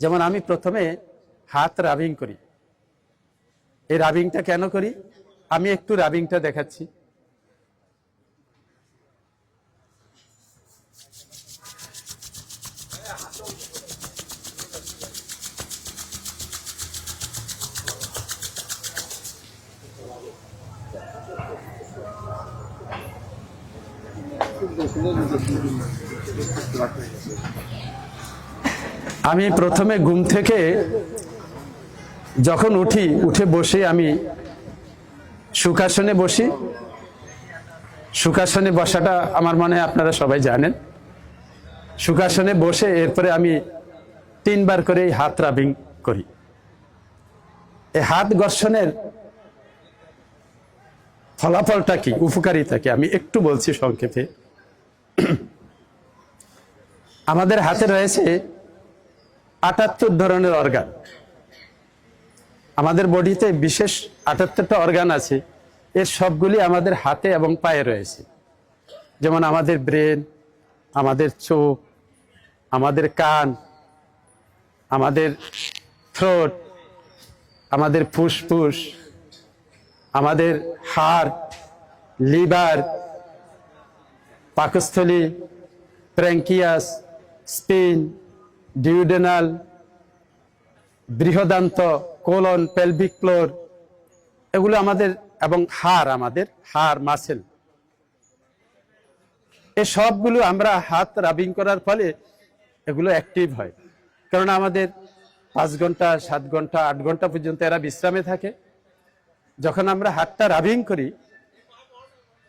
যেমন আমি প্রথমে হাত রাবিং করি। এই রাবিংটা কেন করি? আমি একটু রাবিংটা দেখাচ্ছি। আমি প্রথমে ঘুম থেকে যখন উঠি, উঠে বসে আমি সুখাসনে বসি। সুখাসনে বসাটা আমার মনে হয় আপনারা সবাই জানেন। সুখাসনে বসে এরপরে আমি তিনবার করে এই হাত রাবিং করি। এই হাত ঘর্ষণের ফলাফলটা কি, উপকারিতা কি, আমি একটু বলছি সংক্ষেপে। আমাদের হাতে রয়েছে আটাত্তর ধরনের অর্গান আমাদের বডিতে বিশেষ আটাত্তরটা অর্গান আছে। এর সবগুলি আমাদের হাতে এবং পায়ে রয়েছে। যেমন আমাদের ব্রেন আমাদের চোখ, আমাদের কান, আমাদের থ্রোট আমাদের ফুসফুস, আমাদের হার্ট লিভার পাকস্থলী প্র্যাঙ্কিয়াস স্পিন ডিউডেনাল বৃহদান্ত, কোলন পেলভিক ফ্লোর এগুলো আমাদের এবং হাড় আমাদের, হাড় মাসেল এই সবগুলো আমরা হাত রাবিং করার ফলে এগুলো অ্যাক্টিভ হয়। কারণ আমাদের পাঁচ ঘণ্টা, সাত ঘণ্টা, আট ঘণ্টা পর্যন্ত এরা বিশ্রামে থাকে। যখন আমরা হাতটা রাবিং করি,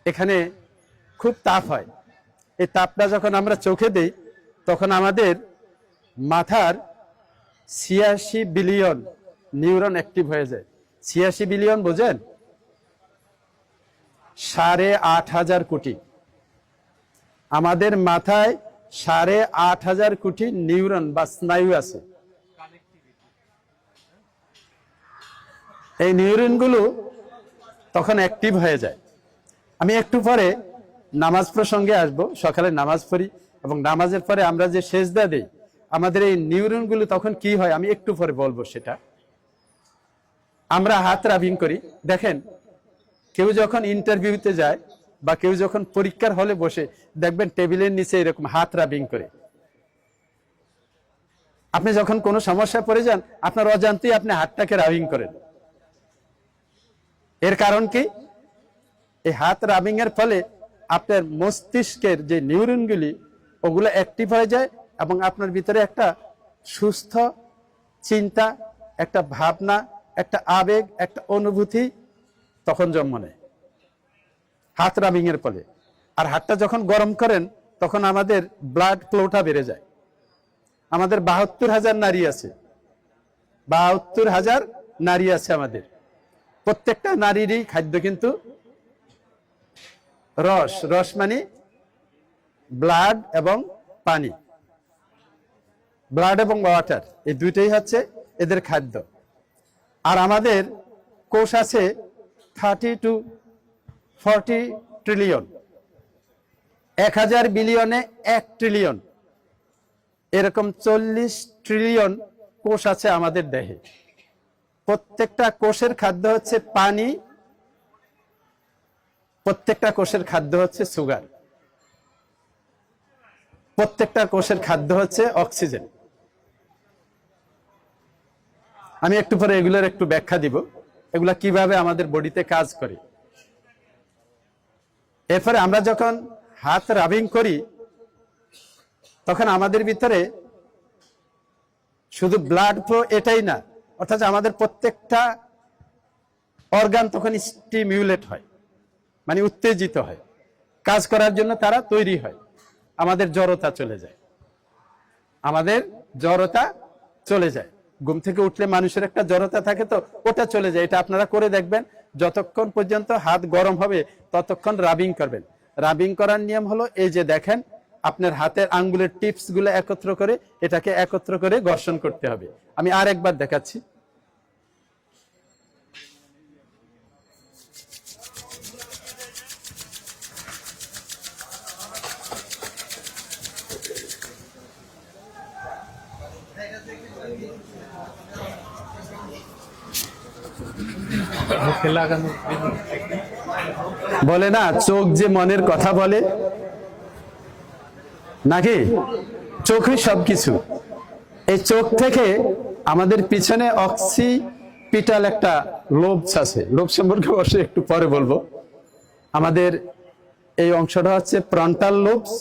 এখানে খুব তাপ হয়। এই তাপটা যখন আমরা চোখে দেই, তখন আমাদের মাথার ছিয়াশি বিলিয়ন নিউরন অ্যাক্টিভ হয়ে যায়। ছিয়াশি বিলিয়ন বোঝেন? সাড়ে আট হাজার কোটি। আমাদের মাথায় সাড়ে আট হাজার কোটি নিউরন বা স্নায়ু আছে। এই নিউরনগুলো তখন অ্যাক্টিভ হয়ে যায়। আমি একটু পরে নামাজ প্রসঙ্গে আসব। সকালে নামাজ পড়ি এবং নামাজের পরে আমরা যে সেজদা দেই আমাদের এই নিউরনগুলো তখন কি হয়? আমি একটু পরে বলব সেটা। আমরা হাত রাবিং করি। দেখেন, কেউ যখন ইন্টারভিউতে যায় বা কেউ যখন পরীক্ষার হলে বসে, দেখবেন টেবিলের নিচে এরকম হাত রাবিং করে। আপনি যখন কোনো সমস্যায় পড়ে যান, আপনার অজান্তেই আপনি হাতটাকে রাবিং করেন। এর কারণ কি? এই হাত রাবিং এর ফলে আপনার মস্তিষ্কের যে নিউরনগুলি ওগুলো অ্যাক্টিভ হয়ে যায় এবং আপনার ভিতরে একটা সুস্থ চিন্তা, একটা ভাবনা, একটা আবেগ, একটা অনুভূতি তখন জন্ম নেয়। হাত রাবিং এর ফলে। আর হাতটা যখন গরম করেন, তখন আমাদের ব্লাড ফ্লোটা বেড়ে যায়। আমাদের বাহাত্তর হাজার নারী আছে। বাহাত্তর হাজার নারী আছে আমাদের। প্রত্যেকটা নারীরই খাদ্য কিন্তু রস। রস মানে ব্লাড এবং পানি। ব্লাড এবং ওয়াটার এই দুইটাই হচ্ছে এদের খাদ্য। আর আমাদের কোষ আছে থার্টি টু ফর্টি ট্রিলিয়ন এক হাজার বিলিয়নে এক ট্রিলিয়ন এরকম চল্লিশ ট্রিলিয়ন কোষ আছে আমাদের দেহে। প্রত্যেকটা কোষের খাদ্য হচ্ছে পানি, প্রত্যেকটা কোষের খাদ্য হচ্ছে সুগার প্রত্যেকটা কোষের খাদ্য হচ্ছে অক্সিজেন আমি একটু পরে এগুলোর একটু ব্যাখ্যা দিব। এগুলা কীভাবে আমাদের বডিতে কাজ করে। এরপরে আমরা যখন হাত রাবিং করি, তখন আমাদের ভিতরে শুধু ব্লাড ফ্লো এটাই না, অর্থাৎ আমাদের প্রত্যেকটা অর্গান তখন স্টিমিউলেট হয় মানে উত্তেজিত হয়। কাজ করার জন্য তারা তৈরি হয়, আমাদের জড়তা চলে যায়। আমাদের জড়তা চলে যায়। ঘুম থেকে উঠলে মানুষের একটা জড়তা থাকে তো, ওটা চলে যায়। এটা আপনারা করে দেখবেন। যতক্ষণ পর্যন্ত হাত গরম হবে, ততক্ষণ রাবিং করবেন। রাবিং করার নিয়ম হলো, এই যে দেখেন, আপনার হাতের আঙ্গুলের টিপসগুলো একত্র করে, এটাকে একত্র করে ঘর্ষণ করতে হবে। আমি আর একবার দেখাচ্ছি। বলে না, চোখ যে মনের কথা বলে। নাকি? চোখই সবকিছু। এই চোখ থেকে আমাদের পিছনে অক্সিপিটাল একটা লোবস আছে। লোভ সম্পর্কে অবশ্যই একটু পরে বলব। আমাদের এই অংশটা হচ্ছে প্রন্টাল লোবস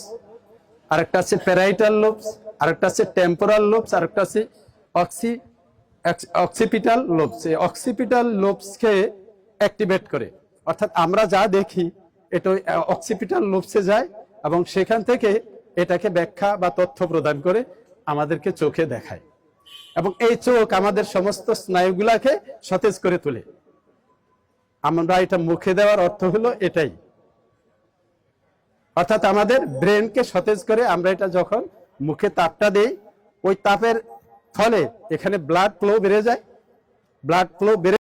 আরেকটা আছে প্যারাইটাল লোবস আরেকটা আছে টেম্পোরাল লোবস আরেকটা আছে অক্সি অক্সিপিটাল লোবস এই অক্সিপিটাল লোবসকে অ্যাক্টিভেট করে। অর্থাৎ আমরা যা দেখি, এটা অক্সিপিটাল লোবসে যায় এবং সেখান থেকে এটাকে ব্যাখ্যা বা তথ্য প্রদান করে আমাদেরকে চোখে দেখায়। এবং এই চোখ আমাদের সমস্ত স্নায়ুগুলাকে সতেজ করে তোলে। আমরা এটা মুখে দেওয়ার অর্থ হলো এটাই। অর্থাৎ আমাদের ব্রেনকে সতেজ করে আমরা এটা যখন মুখে তাপটা দেই, ওই তাপের ফলে এখানে ব্লাড ফ্লো বেড়ে যায় ব্লাড ফ্লো বেড়ে